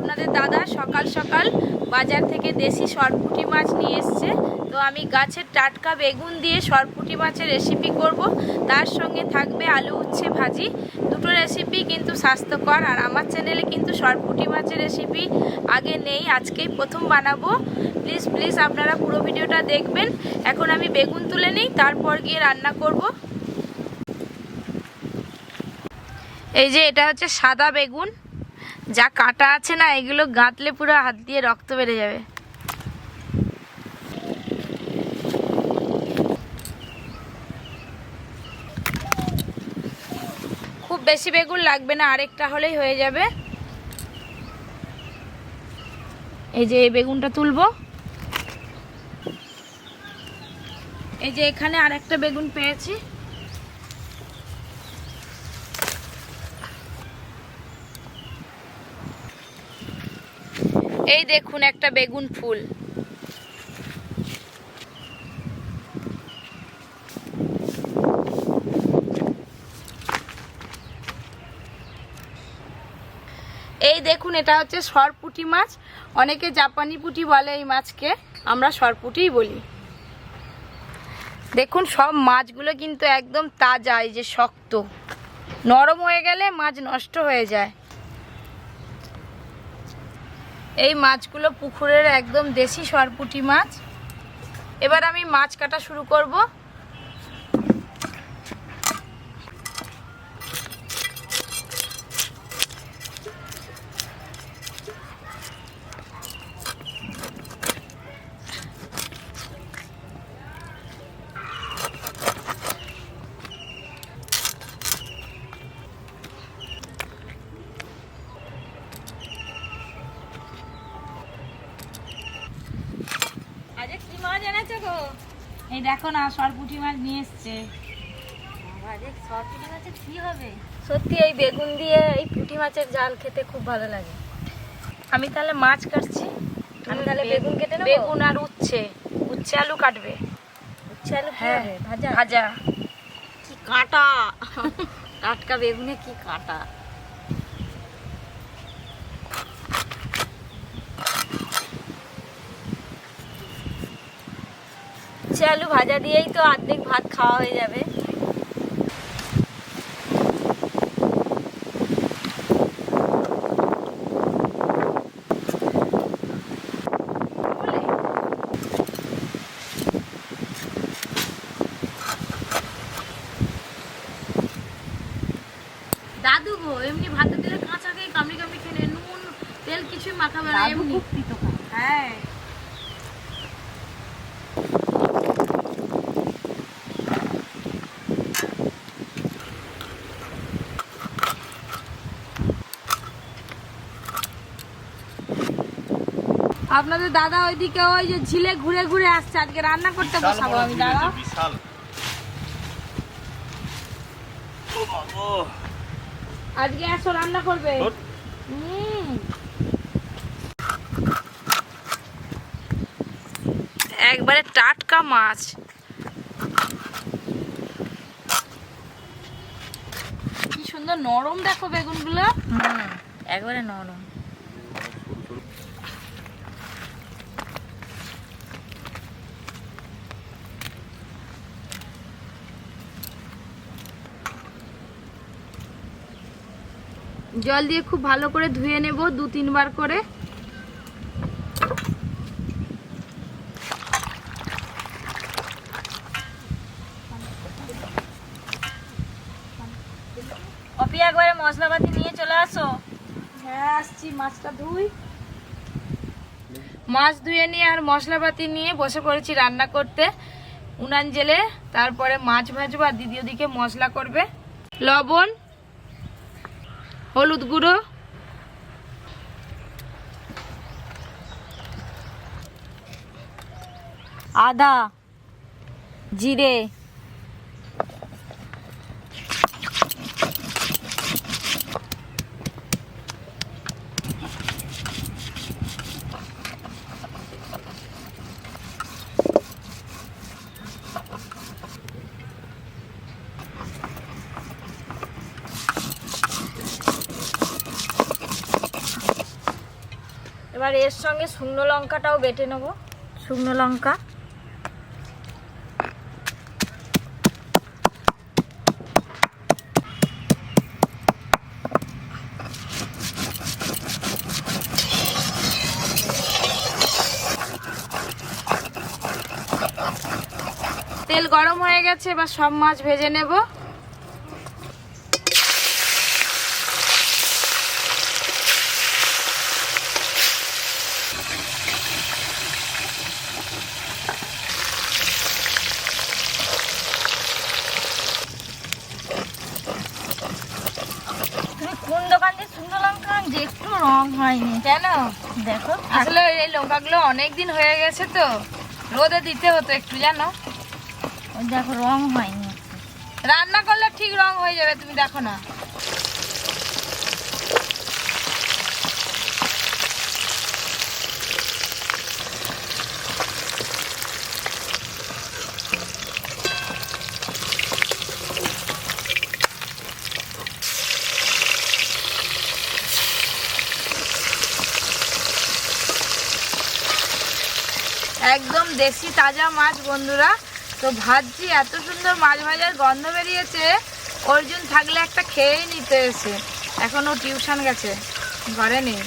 আপনাদের দাদা সকাল সকাল বাজার থেকে দেশি সরপুঁটি মাছ নিয়ে এসছে। তো আমি গাছের টাটকা বেগুন দিয়ে সরপুঁটি মাছের রেসিপি করব। তার সঙ্গে থাকবে আলু উচ্ছে ভাজি। দুটো রেসিপি কিন্তু স্বাস্থ্যকর। আর আমার চ্যানেলে কিন্তু সরপুঁটি মাছের রেসিপি আগে নেই, আজকেই প্রথম বানাবো। প্লিজ প্লিজ আপনারা পুরো ভিডিওটা দেখবেন। এখন আমি বেগুন তুলে নিই, তারপর গিয়ে রান্না করব। এই যে এটা হচ্ছে সাদা বেগুন। যা কাটা আছে না, এগুলো গাঁতলে পুরো হাত দিয়ে রক্ত বেড়ে যাবে। খুব বেশি বেগুন লাগবে না, আরেকটা হলেই হয়ে যাবে। এই যে এই বেগুনটা তুলবো। এই যে এখানে আরেকটা বেগুন পেয়েছি। এই দেখুন একটা বেগুন ফুল। এই দেখুন, এটা হচ্ছে সরপুটি মাছ। অনেকে জাপানি পুঁটি বলে এই মাছকে, আমরা সরপুটিই বলি। দেখুন, সব মাছগুলো কিন্তু একদম তাজা, এই যে শক্ত। নরম হয়ে গেলে মাছ নষ্ট হয়ে যায়। এই মাছগুলো পুকুরের একদম দেশি সরপুটি মাছ। এবার আমি মাছ কাটা শুরু করব আজ কি মাছ এনেছো গো এই দেখো না সরপুটি মাছ নিয়ে এসছে। সরপুটি মাছের কি হবে? সত্যি এই বেগুন দিয়ে এই পুঁটি মাছের জাল খেতে খুব ভালো লাগে। আমি তাহলে মাছ কাটছি। আমি তাহলে বেগুন কেটে নেব? বেগুন আর উচ্ছে। উচ্ছে আলু কাটবে। উচ্ছে আলু হ্যাঁ ভাজা? ভাজা। কি কাটা? টাটকা বেগুনে কি কাটা? উচ্ছে আলু ভাজা দিয়েই তো অর্ধেক ভাত খাওয়া হয়ে যাবে। দাদু গো এমনি ভাতে দিলে কাঁচা খেয়ে কামড়ি কামড়ি খেলে নুন তেল কিছুই না দাদু এমনি। হ্যাঁ। আপনাদের দাদা ওইদিকে ওই যে ঝিলে ঘুরে ঘুরে আসছে আজকে রান্না করতে বসাবো আমি দাদা। বিশাল। আজকে আসো রান্না করবে। হুম। একবারে টাটকা মাছ। কি সুন্দর নরম দেখো বেগুনগুলো। হুম একবারে নরম। জল দিয়ে খুব ভালো করে ধুয়ে নেব দু তিনবার করে। অপি একবারে মশলাপাতি নিয়ে চলে আসো। হ্যাঁ আসছি। মাছটা ধুই। মাছ ধুয়ে নিয়ে আর মশলাপাতি নিয়ে বসে পড়েছি রান্না করতে। উনান জেলে তারপরে মাছ ভাজবো আর দিদি ওদিকে মশলা করবে। লবণ হলুদ গুঁড়ো। আদা জিরে এবার এর সঙ্গে শুকনো লঙ্কাটাও বেটে নেব। শুকনো লঙ্কা। তেল গরম হয়ে গেছে, এবার সব মাছ ভেজে নেব তুমি কোন দোকান দিয়ে লঙ্কা যে একটু রং হয়নি, কেন? দেখো, আসলে এই লঙ্কাগুলো অনেক দিন হয়ে গেছে তো, রোদে দিতে হতো একটু, জানো? দেখো, রং হয়নি। রান্না করলে ঠিক রং হয়ে যাবে, তুমি দেখো না। একদম দেশি তাজা মাছ, বন্ধুরা। তো ভাজছি এত সুন্দর মাছ ভাজার গন্ধ বেরিয়েছে। অর্জুন থাকলে একটা খেয়েই নিতে এসে। এখন ও টিউশন গেছে। ঘরে নেই।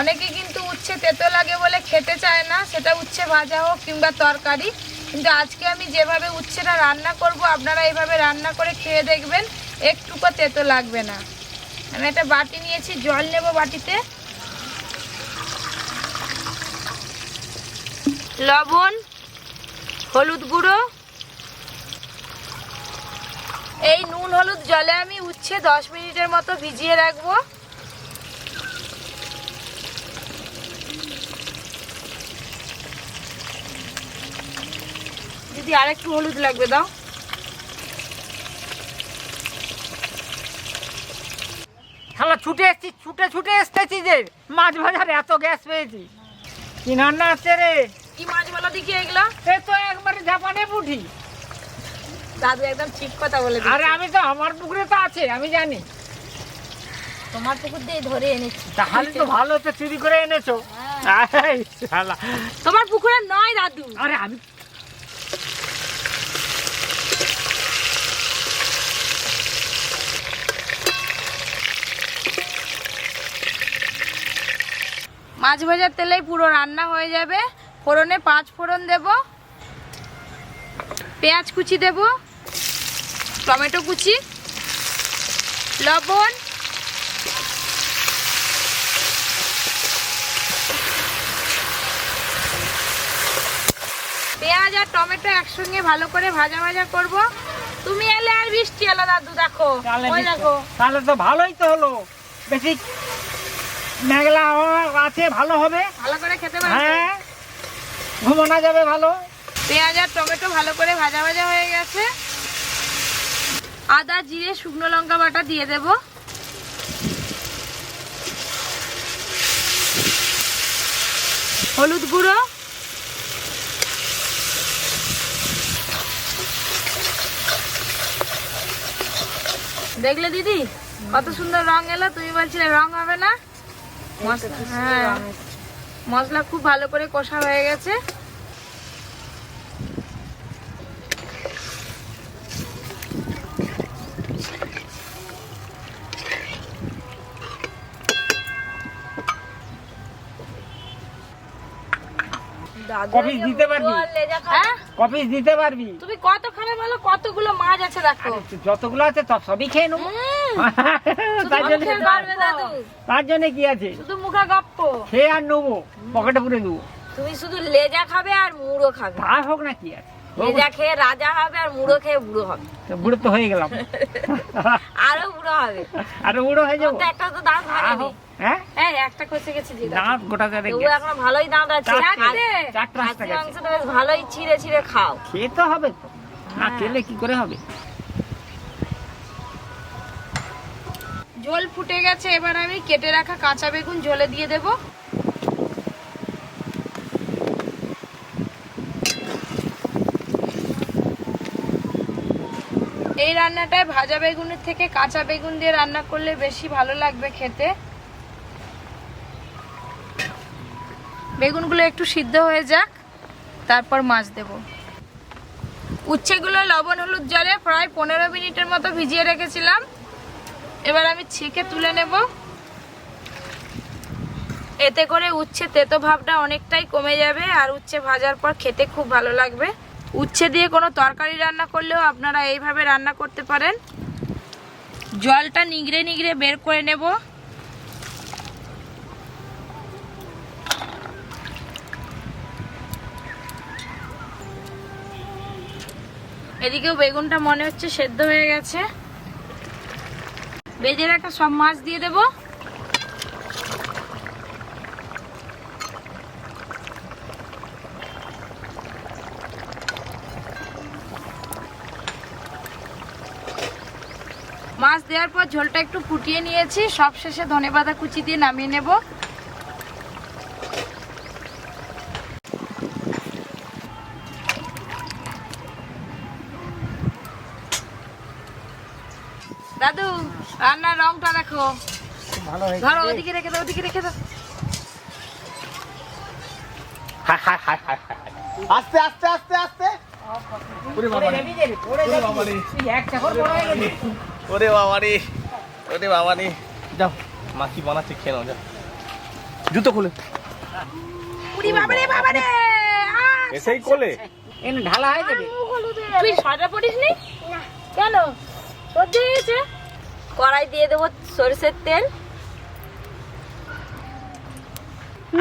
অনেকে কিন্তু উচ্ছে তেতো লাগে বলে খেতে চায় না। সেটা উচ্ছে ভাজা হোক কিংবা তরকারি। কিন্তু আজকে আমি যেভাবে উচ্ছেটা রান্না করব, আপনারা এইভাবে রান্না করে খেয়ে দেখবেন। একটুকু তেতো লাগবে না। আমি একটা বাটি নিয়েছি, জল নেব বাটিতে। লবণ, হলুদ গুঁড়ো। এই নুন হলুদ জলে আমি উচ্ছে দশ মিনিটের মতো ভিজিয়ে রাখব। দিদি আর একটু হলুদ লাগবে দাও। শালা ছুটে এসছি ছুটে ছুটে এসতেছি যে মাছ ভাজার এত গ্যাস পেয়েছি। কি রান্না আছে রে? কি মাছ বলো দেখি এগুলো? এ তো একবারে জাপানে পুঠি। দাদু একদম ঠিক কথা বলে। আরে আমি তো আমার পুকুরে তো আছে আমি জানি। তোমার পুকুর দিয়ে ধরে এনেছি। তাহলে তো ভালো তো চুরি করে এনেছো। এই শালা। তোমার পুকুরে নয় দাদু। আরে আমি মাছ ভাজার তেলেই পুরো রান্না হয়ে যাবে। ফোড়নে পাঁচ ফোড়ন দেব। পেঁয়াজ কুচি দেব। টমেটো কুচি। লবণ। পেঁয়াজ আর টমেটো একসঙ্গে ভালো করে ভাজা ভাজা করব। তুমি এলে আর বৃষ্টি এলো দাদু দেখো। ওই দেখো। তাহলে তো ভালোই তো হলো। বেশি মেঘলা হওয়া আছে ভালো হবে। ভালো করে খেতে পারবে। হ্যাঁ ঘুমানো যাবে ভালো। পেঁয়াজ আর টমেটো ভালো করে ভাজা ভাজা হয়ে গেছে। আদা জিরে শুকনো লঙ্কা বাটা দিয়ে দেব। হলুদ গুঁড়ো। দেখলে দিদি কত সুন্দর রং এলো। তুমি বলছিলে রং হবে না। মশলা হ্যাঁ। খুব ভালো করে কষা হয়ে গেছে। দিতে পারবি? খাবে। হ্যাঁ? কফি দিতে পারবি? তুমি কত খাবে বলো? কতগুলো মাছ আছে দেখো। যতগুলো আছে তত সবই খেয়ে নেব। তার জন্য মুখে পারবে দাদু তার জন্য কি আছে? শুধু মুখে গপ্প। খেয়ে আর নেব পকেটে পুরে দেবো তুমি শুধু লেজা খাবে আর মুড়ো খাবে। তা হোক না কি আছে। লেজা খেয়ে রাজা হবে আর মুড়ো খেয়ে বুড়ো হবে। বুড়ো তো হয়ে গেলাম। আরও বুড়ো হবে। আরও বুড়ো হয়ে যাব? একটা তো দাঁত ভাঙেনি। হ্যাঁ? একটা গেছে দাঁত গোটা এখনও ভালোই দাঁত আছে। চারটে। চার পাঁচটা খাসি গেছে মাংস তো বেশ ভালোই ছিঁড়ে ছিঁড়ে খাও। খেয়ে তো হবে তো। না খেলে কি করে হবে? ঝোল ফুটে গেছে, এবার আমি কেটে রাখা কাঁচা বেগুন ঝোলে দিয়ে দেব। এই রান্নাটায় ভাজা বেগুনের থেকে কাঁচা বেগুন দিয়ে রান্না করলে বেশি ভালো লাগবে খেতে। বেগুনগুলো একটু সিদ্ধ হয়ে যাক, তারপর মাছ দেব। উচ্ছেগুলো লবণ হলুদ জলে প্রায় পনেরো মিনিটের মতো ভিজিয়ে রেখেছিলাম। এবার আমি ছেঁকে তুলে নেব। এতে করে উচ্ছে তেতো ভাবটা অনেকটাই কমে যাবে আর উচ্ছে ভাজার পর খেতে খুব ভালো লাগবে। উচ্ছে দিয়ে কোনো তরকারি রান্না করলেও আপনারা এইভাবে রান্না করতে পারেন। জলটা নিগড়ে নিগড়ে বের করে নেব। এদিকেও বেগুনটা মনে হচ্ছে সেদ্ধ হয়ে গেছে। বেজে রাখা সব মাছ দিয়ে দেব। মাছ দেওয়ার পর ঝোলটা একটু ফুটিয়ে নিয়েছি। সব শেষে ধনেপাতা কুচি দিয়ে নামিয়ে নেব। রংটা দেখো। ভালো হয়েছে। ধরো ওদিকে রেখে দাও ওদিকে রেখে দাও। আস্তে আস্তে আস্তে আস্তে। ওরে বাবা ওরে বাবা রে। এক চাকর বড় হয়ে গেলি। ওরে বাবা রে ওরে বাবা রে যাও। মা কি বানাচ্ছে খেয়ে নাও যাও। জুতো খুলে। উড়ি বাবারে বাবারে! এসেই কোলে। এনে ঢালা হয়ে যাবে। তুই সাজা পড়িস নি। কেন? তোর দিয়ে গেছে কড়াই দিয়ে দেবো সরষের তেল।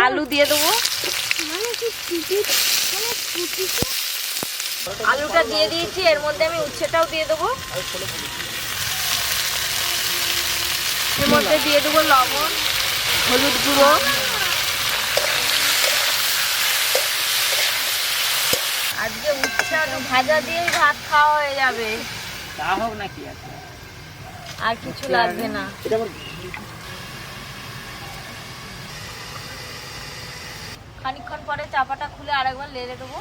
আলু দিয়ে দেবো। আলুটা দিয়ে দিয়েছি এর মধ্যে আমি উচ্ছেটাও দিয়ে দেবো। এর মধ্যে দিয়ে দেবো লবণ হলুদ গুঁড়ো। আজকে উচ্ছে ভাজা দিয়েই ভাত খাওয়া হয়ে যাবে। তা হোক নাকি আছে। আর কিছু লাগবে না। খানিকক্ষণ পরে চাপাটা খুলে আরেকবার লেড়ে দেবো।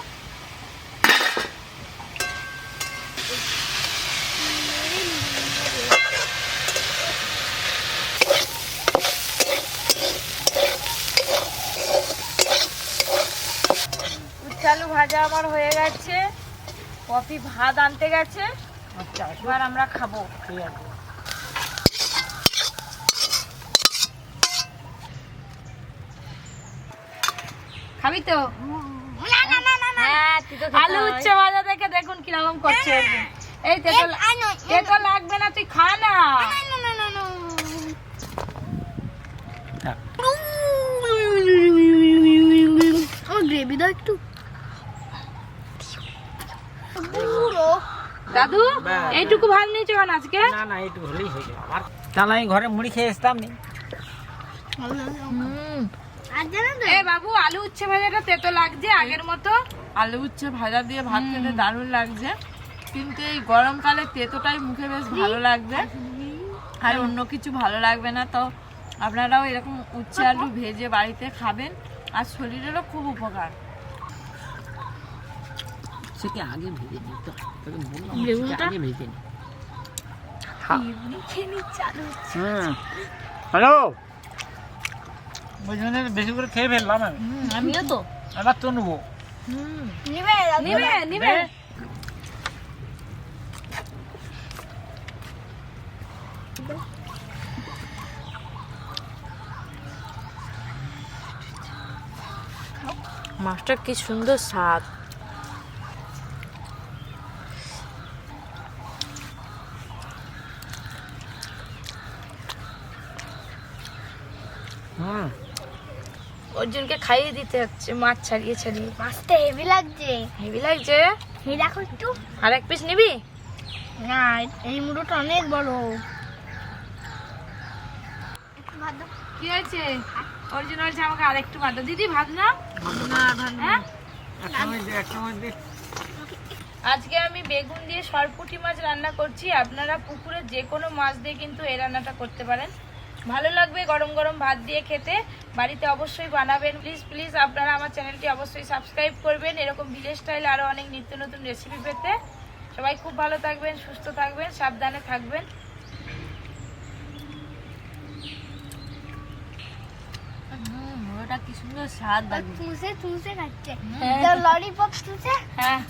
আলু ভাজা আমার হয়ে গেছে। কফি ভাত আনতে গেছে। এবার আমরা খাব। ঠিক আছে। খাবি তো? হ্যাঁ আলু হয়। উচ্ছে ভাজা দেখে দেখুন কীরকম করছে। এই তেতো তেতো লাগবে না তুই খা না। গ্রেভি দাও একটু। দাদু এইটুকু নিয়েছো কেন আজকে? না না একটু হলেই হয়ে যাবে। তাহলে আমি ঘরে মুড়ি খেয়ে আসতাম নি। এ বাবু আলু উচ্ছে ভাজাটা তেতো লাগছে আগের মতো। আলু উচ্ছে ভাজা দিয়ে ভাত খেতে দারুণ লাগছে। কিন্তু এই গরমকালে তেতোটাই মুখে বেশ ভালো লাগবে আর অন্য কিছু ভালো লাগবে না তো আপনারাও এরকম উচ্ছে আলু ভেজে বাড়িতে খাবেন। আর শরীরেরও খুব উপকার। সেটা আগে ভেজে নিই তো? তোকে বললাম সেটা আগে ভেজে নিই? হুম হ্যালো? ওই জন্য বেশি করে খেয়ে ফেললাম আমি। আমিও তো। এবার তো নেব। নিবে নিবে মাছটা কি সুন্দর স্বাদ। হুম। অর্জুনকে খাইয়ে দিতে হচ্ছে মাছ ছাড়িয়ে ছাড়িয়ে। মাছটা হেভি লাগছে। হেভি লাগছে? এই দেখো একটু। আর এক পিস নিবি? না এই মুড়োটা অনেক বড়। কি হয়েছে? অর্জুন বলছে আমাকে আরেকটু ভাত দাও। দিদি ভাত না হ্যাঁ? একটা একটা আজকে আমি বেগুন দিয়ে সরপুঁটি মাছ রান্না করছি। আপনারা পুকুরে যে কোনো মাছ দিয়ে কিন্তু এই রান্নাটা করতে পারেন। ভালো লাগবে গরম গরম ভাত দিয়ে খেতে। বাড়িতে অবশ্যই বানাবেন। প্লিজ প্লিজ আপনারা আমার চ্যানেলটি অবশ্যই সাবস্ক্রাইব করবেন। এরকম ভিলেজ স্টাইল আরও অনেক নিত্য নতুন রেসিপি পেতে। সবাই খুব ভালো থাকবেন সুস্থ থাকবেন সাবধানে থাকবেন। ওটা কি সুন্দর স্বাদ চুষে চুষে খাচ্ছে লরিপপ চুষে হ্যাঁ।